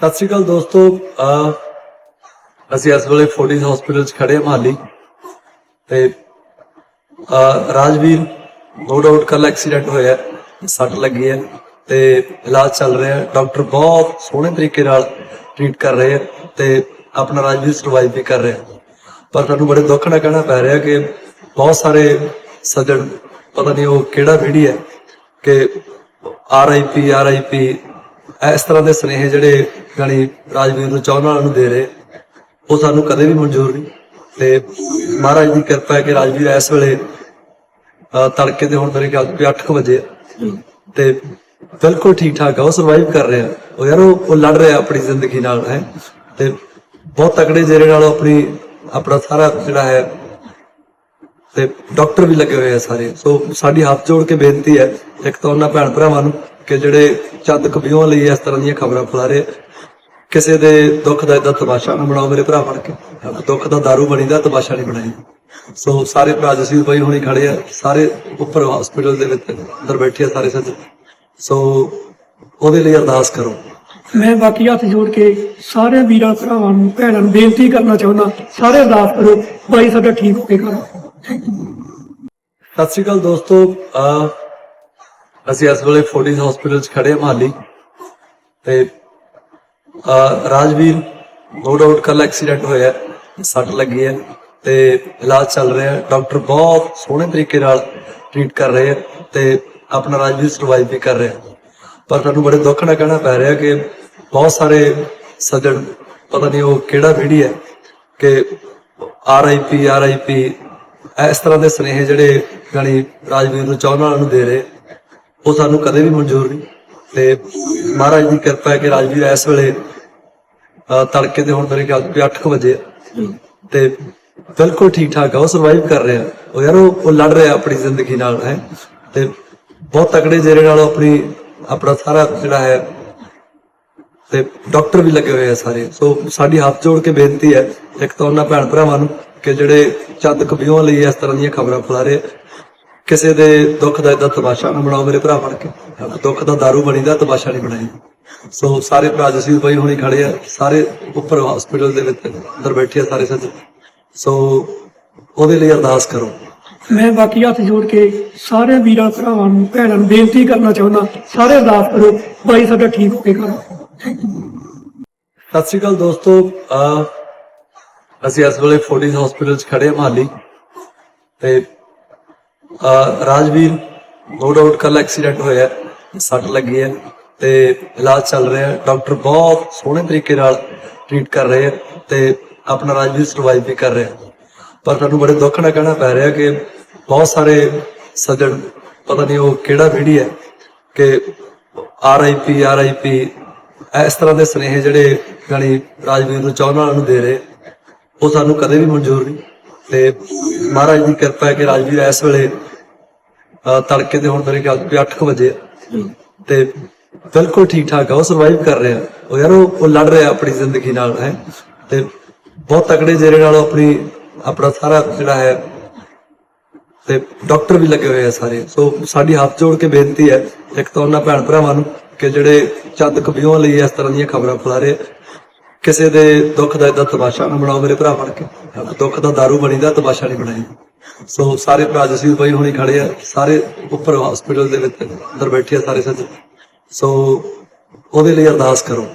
ਸਤਿ ਸ਼੍ਰੀ ਅਕਾਲ ਦੋਸਤੋ। ਅਸੀਂ ਇਸ ਵੇਲੇ ਫੋਰਟਿਸ ਹਸਪੀਟਲ 'ਚ ਖੜੇ ਹਾਂ ਮਹਾਲੀ। ਤੇ ਰਾਜਵੀਰ ਨੋ ਡਾਊਟ ਕੱਲ ਐਕਸੀਡੈਂਟ ਹੋਇਆ ਸੱਟ ਲੱਗੀ ਹੈ ਤੇ ਇਲਾਜ ਚੱਲ ਰਿਹਾ ਡਾਕਟਰ ਬਹੁਤ ਸੋਹਣੇ ਤਰੀਕੇ ਨਾਲ ਟ੍ਰੀਟ ਕਰ ਰਹੇ ਹੈ ਤੇ ਆਪਣਾ ਰਾਜਵੀਰ ਸਰਵਾਈਵ ਵੀ ਕਰ ਰਿਹਾ ਪਰ ਤੁਹਾਨੂੰ ਬੜੇ ਦੁੱਖ ਨਾਲ ਕਹਿਣਾ ਪੈ ਰਿਹਾ ਕਿ ਬਹੁਤ ਸਾਰੇ ਸੱਜਣ, ਪਤਾ ਨਹੀਂ ਉਹ ਕਿਹੜਾ ਪੀੜ੍ਹੀ ਹੈ ਕਿ ਆਰਆਈਪੀ ਆਰਆਈਪੀ ਇਸ ਤਰ੍ਹਾਂ ਦੇ ਸੁਨੇਹੇ ਜਿਹੜੇ ਗਣੀ ਰਾਜਵੀਰ ਨੂੰ ਚਾਹਣ ਵਾਲਿਆਂ ਨੂੰ ਦੇ ਰਹੇ। ਉਹ ਸਾਨੂੰ ਕਦੇ ਵੀ ਮਨਜ਼ੂਰ ਨਹੀਂ। ਤੇ ਮਹਾਰਾਜ ਦੀ ਕਿਰਪਾ ਹੈ ਕਿ ਰਾਜਵੀਰ ਇਸ ਵੇਲੇ ਤੜਕੇ ਦੇ ਹੁਣ ਮੇਰੇ ਖਿਆਲ 8 ਵਜੇ ਤੇ ਬਿਲਕੁਲ ਠੀਕ ਠਾਕ ਆ, ਉਹ ਸਰਵਾਈਵ ਕਰ ਰਿਹਾ। ਉਹ ਯਾਰ, ਉਹ ਲੜ ਰਿਹਾ ਆਪਣੀ ਜ਼ਿੰਦਗੀ ਨਾਲ, ਹੈ। ਤੇ ਬਹੁਤ ਤਕੜੇ ਜਿਹੜੇ ਨਾਲ ਆਪਣੀ, ਆਪਣਾ ਸਾਰਾ ਜਿਹੜਾ ਹੈ, ਤੇ ਡਾਕਟਰ ਵੀ ਲੱਗੇ ਹੋਏ ਆ ਸਾਰੇ। ਸੋ ਸਾਡੀ ਹੱਥ ਜੋੜ ਕੇ ਬੇਨਤੀ ਹੈ, ਇੱਕ ਤਾਂ ਉਹਨਾਂ ਭੈਣ ਭਰਾਵਾਂ ਨੂੰ ਕਿ ਜਿਹੜੇ ਚੰਦ ਕਬੀਆਂ ਲਈ ਇਸ ਤਰ੍ਹਾਂ ਦੀਆਂ ਖਬਰਾਂ ਫੈਲਾ ਰਹੇ ਕਿਸੇ ਦੇ ਦੁੱਖ ਦਾ ਇਦਾਂ ਤਮਾਸ਼ਾ ਨਾ ਬਣਾਓ ਮੇਰੇ ਭਰਾ ਬਣ ਕੇ। ਦੁੱਖ ਦਾ दारू ਬਣੀਦਾ ਤਮਾਸ਼ਾ ਨਹੀਂ ਬਣਾਈ। ਸੋ ਸਾਰੇ ਭਰਾ ਜਸੀਰ ਭਾਈ ਹੁਣੀ ਖੜੇ ਆ ਸਾਰੇ ਉੱਪਰ ਹਸਪੀਟਲ ਦੇ ਵਿੱਚ ਅੰਦਰ ਬੈਠੇ ਆ ਸਾਰੇ ਸੱਜ ਸੋ ਉਹਦੇ ਲਈ ਅਰਦਾਸ ਕਰੋ। ਮੈਂ ਬਾਕੀ ਹੱਥ ਜੋੜ ਕੇ ਸਾਰੇ ਵੀਰਾਂ ਭਰਾਵਾਂ ਨੂੰ ਭੈਣਾਂ ਨੂੰ ਬੇਨਤੀ ਕਰਨਾ ਚਾਹੁੰਦਾ ਸਾਰੇ ਅਰਦਾਸ ਕਰੋ ਬਾਈ ਸਾਡਾ ਠੀਕ ਹੋ ਕੇ ਘਰ ਸਤਿ ਸ਼੍ਰੀ ਅਕਾਲ ਦੋਸਤੋ। ਅਸੀਂ ਇਸ ਵੇਲੇ ਫੋਰਟਿਸ ਹਸਪੀਟਲ 'ਚ ਖੜੇ ਹਾਂ ਮਹਾਲੀ। ਤੇ ਰਾਜਵੀਰ ਨੋ ਡਾਊਟ ਕੱਲ ਐਕਸੀਡੈਂਟ ਹੋਇਆ ਸੱਟ ਲੱਗੀ ਹੈ ਤੇ ਇਲਾਜ ਚੱਲ ਰਿਹਾ ਡਾਕਟਰ ਬਹੁਤ ਸੋਹਣੇ ਤਰੀਕੇ ਨਾਲ ਟ੍ਰੀਟ ਕਰ ਰਹੇ ਹੈ ਤੇ ਆਪਣਾ ਰਾਜਵੀਰ ਸਰਵਾਈਵ ਵੀ ਕਰ ਰਿਹਾ ਪਰ ਤੁਹਾਨੂੰ ਬੜੇ ਦੁੱਖ ਨਾਲ ਕਹਿਣਾ ਪੈ ਰਿਹਾ ਕਿ ਬਹੁਤ ਸਾਰੇ ਸੱਜਣ, ਪਤਾ ਨਹੀਂ ਉਹ ਕਿਹੜਾ ਪੀੜ੍ਹੀ ਹੈ ਕਿ ਆਰਆਈਪੀ ਆਰਆਈਪੀ ਇਸ ਤਰ੍ਹਾਂ ਦੇ ਸੁਨੇਹੇ ਜਿਹੜੇ ਗਣੀ ਰਾਜਵੀਰ ਨੂੰ ਚਾਹਣ ਵਾਲਿਆਂ ਨੂੰ ਦੇ ਰਹੇ, ਉਹ ਸਾਨੂੰ ਕਦੇ ਵੀ ਮਨਜ਼ੂਰ ਨਹੀਂ। ਤੇ ਮਹਾਰਾਜ ਦੀ ਕਿਰਪਾ ਹੈ ਕਿ ਰਾਜਵੀਰ ਇਸ ਵੇਲੇ ਤੜਕੇ ਦੇ ਹੁਣ ਮੇਰੇ ਖਿਆਲ 8 ਵਜੇ ਤੇ ਬਿਲਕੁਲ ਠੀਕ ਠਾਕ ਆ, ਉਹ ਸਰਵਾਈਵ ਕਰ ਰਿਹਾ। ਉਹ ਯਾਰ, ਉਹ ਲੜ ਰਿਹਾ ਆਪਣੀ ਜ਼ਿੰਦਗੀ ਨਾਲ, ਹੈ। ਤੇ ਬਹੁਤ ਤਕੜੇ ਜਿਹੜੇ ਨਾਲ ਆਪਣੀ, ਆਪਣਾ ਸਾਰਾ ਜਿਹੜਾ ਹੈ, ਤੇ ਡਾਕਟਰ ਵੀ ਲੱਗੇ ਹੋਏ ਆ ਸਾਰੇ। ਸੋ ਸਾਡੀ ਹੱਥ ਜੋੜ ਕੇ ਬੇਨਤੀ ਹੈ, ਇੱਕ ਤਾਂ ਉਹਨਾਂ ਭੈਣ ਭਰਾਵਾਂ ਨੂੰ ਕਿ ਜਿਹੜੇ ਚੰਦ ਕਬੀਆਂ ਲਈ ਇਸ ਤਰ੍ਹਾਂ ਦੀਆਂ ਖਬਰਾਂ ਫੈਲਾ ਰਹੇ ਕਿਸੇ ਦੇ ਦੁੱਖ ਦਾ ਇਦਾਂ ਤਮਾਸ਼ਾ ਨਾ ਬਣਾਓ ਮੇਰੇ ਭਰਾ ਬਣ ਕੇ। ਦੁੱਖ ਦਾ दारू ਬਣੀਦਾ ਤਮਾਸ਼ਾ ਨਹੀਂ ਬਣਾਈ ਸੋ ਸਾਰੇ ਭਰਾ ਜਸੀਰ ਭਾਈ ਹੁਣੀ ਖੜੇ ਆ ਸਾਰੇ ਉੱਪਰ ਹਸਪੀਟਲ ਦੇ ਵਿੱਚ ਅੰਦਰ ਬੈਠੇ ਆ ਸਾਰੇ ਸੱਜ ਸੋ ਉਹਦੇ ਲਈ ਅਰਦਾਸ ਕਰੋ। ਮੈਂ ਬਾਕੀ ਹੱਥ ਜੋੜ ਕੇ ਸਾਰੇ ਵੀਰਾਂ ਭਰਾਵਾਂ ਨੂੰ ਭੈਣਾਂ ਨੂੰ ਬੇਨਤੀ ਕਰਨਾ ਚਾਹੁੰਦਾ ਸਾਰੇ ਅਰਦਾਸ ਕਰੋ ਬਾਈ ਸਾਡਾ ਠੀਕ ਹੋ ਕੇ ਘਰ ਸਤਿ ਸ਼੍ਰੀ ਅਕਾਲ ਦੋਸਤੋ ਅਸੀਂ ਇਸ ਵੇਲੇ ਫੋਰਟਿਸ ਹਸਪੀਟਲ 'ਚ ਖੜੇ ਹਾਂ ਮਹਾਲੀ। ਤੇ ਰਾਜਵੀਰ ਨੋ ਡਾਊਟ ਕੱਲ ਐਕਸੀਡੈਂਟ ਹੋਇਆ, ਸੱਟ ਲੱਗੀ ਹੈ ਤੇ ਇਲਾਜ ਚੱਲ ਰਿਹਾ ਡਾਕਟਰ ਬਹੁਤ ਸੋਹਣੇ ਤਰੀਕੇ ਨਾਲ ਟ੍ਰੀਟ ਕਰ ਰਹੇ ਹੈ ਤੇ ਆਪਣਾ ਰਾਜਵੀਰ ਸਰਵਾਈਵ ਵੀ ਕਰ ਰਿਹਾ ਪਰ ਤੁਹਾਨੂੰ ਬੜੇ ਦੁੱਖ ਨਾਲ ਕਹਿਣਾ ਪੈ ਰਿਹਾ ਕਿ ਬਹੁਤ ਸਾਰੇ ਸੱਜਣ, ਪਤਾ ਨਹੀਂ ਉਹ ਕਿਹੜਾ ਪੀੜ੍ਹੀ ਹੈ ਕਿ ਆਰਆਈਪੀ ਆਰਆਈਪੀ ਇਸ ਤਰ੍ਹਾਂ ਦੇ ਸੁਨੇਹੇ ਜਿਹੜੇ ਗਣੀ ਰਾਜਵੀਰ ਨੂੰ ਚਾਹਣ ਵਾਲਿਆਂ ਨੂੰ ਦੇ ਰਹੇ, ਉਹ ਸਾਨੂੰ ਕਦੇ ਵੀ ਮਨਜ਼ੂਰ ਨਹੀਂ। ਤੇ ਮਹਾਰਾਜ ਦੀ ਕਿਰਪਾ ਹੈ ਕਿ ਰਾਜਵੀਰ ਇਸ ਵੇਲੇ ਤੜਕੇ ਦੇ ਹੁਣ ਮੇਰੇ ਖਿਆਲ 8 ਵਜੇ। ਤੇ ਬਿਲਕੁਲ ਠੀਕ ਠਾਕ ਆ ਉਹ ਸਰਵਾਈਵ ਕਰ ਰਿਹਾ ਉਹ ਯਾਰ ਉਹ ਲੜ ਰਿਹਾ ਆਪਣੀ ਜ਼ਿੰਦਗੀ ਨਾਲ ਹੈ ਤੇ ਬਹੁਤ ਤਕੜੇ ਜਿਹੜੇ ਨਾਲ ਆਪਣੀ ਆਪਣਾ ਸਾਰਾ ਜਿਹੜਾ ਹੈ ਤੇ ਡਾਕਟਰ ਵੀ ਲੱਗੇ ਹੋਏ ਆ ਸਾਰੇ ਸੋ ਸਾਡੀ ਹੱਥ ਜੋੜ ਕੇ ਬੇਨਤੀ ਹੈ ਇੱਕ ਤਾਂ ਉਹਨਾਂ ਭੈਣ ਭਰਾਵਾਂ ਨੂੰ ਕਿ ਜਿਹੜੇ ਚੰਦ ਕਬੀਆਂ ਲਈ ਇਸ ਤਰ੍ਹਾਂ ਦੀਆਂ ਖਬਰਾਂ ਫੈਲਾ ਰਹੇ। ਕਿਸੇ ਦੇ ਦੁੱਖ ਦਾ ਇਦਾਂ ਤਮਾਸ਼ਾ ਨਾ ਬਣਾਓ, ਮੇਰੇ ਭਰਾ ਬਣ ਕੇ। ਦੁੱਖ ਦਾ दारू ਬਣੀਦਾ, ਤਮਾਸ਼ਾ ਨਹੀਂ ਬਣਾਈ। ਸੋ ਸਾਰੇ ਭਰਾ ਜਸੀਰ ਭਾਈ ਹੁਣੀ ਖੜੇ ਆ, ਸਾਰੇ ਉੱਪਰ ਹਸਪੀਟਲ ਦੇ ਵਿੱਚ ਅੰਦਰ ਬੈਠੇ ਆ ਸਾਰੇ ਸੱਜ ਸੋ ਉਹਦੇ ਲਈ ਅਰਦਾਸ ਕਰੋ।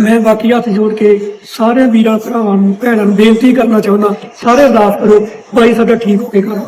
ਮੈਂ ਬਾਕੀ ਹੱਥ ਜੋੜ ਕੇ ਸਾਰੇ ਵੀਰਾਂ, ਭਰਾਵਾਂ ਨੂੰ, ਭੈਣਾਂ ਨੂੰ ਬੇਨਤੀ ਕਰਨਾ ਚਾਹੁੰਦਾ, ਸਾਰੇ ਅਰਦਾਸ ਕਰੋ, ਭਾਈ ਸਾਡਾ ਠੀਕ ਹੋ ਕੇ ਘਰ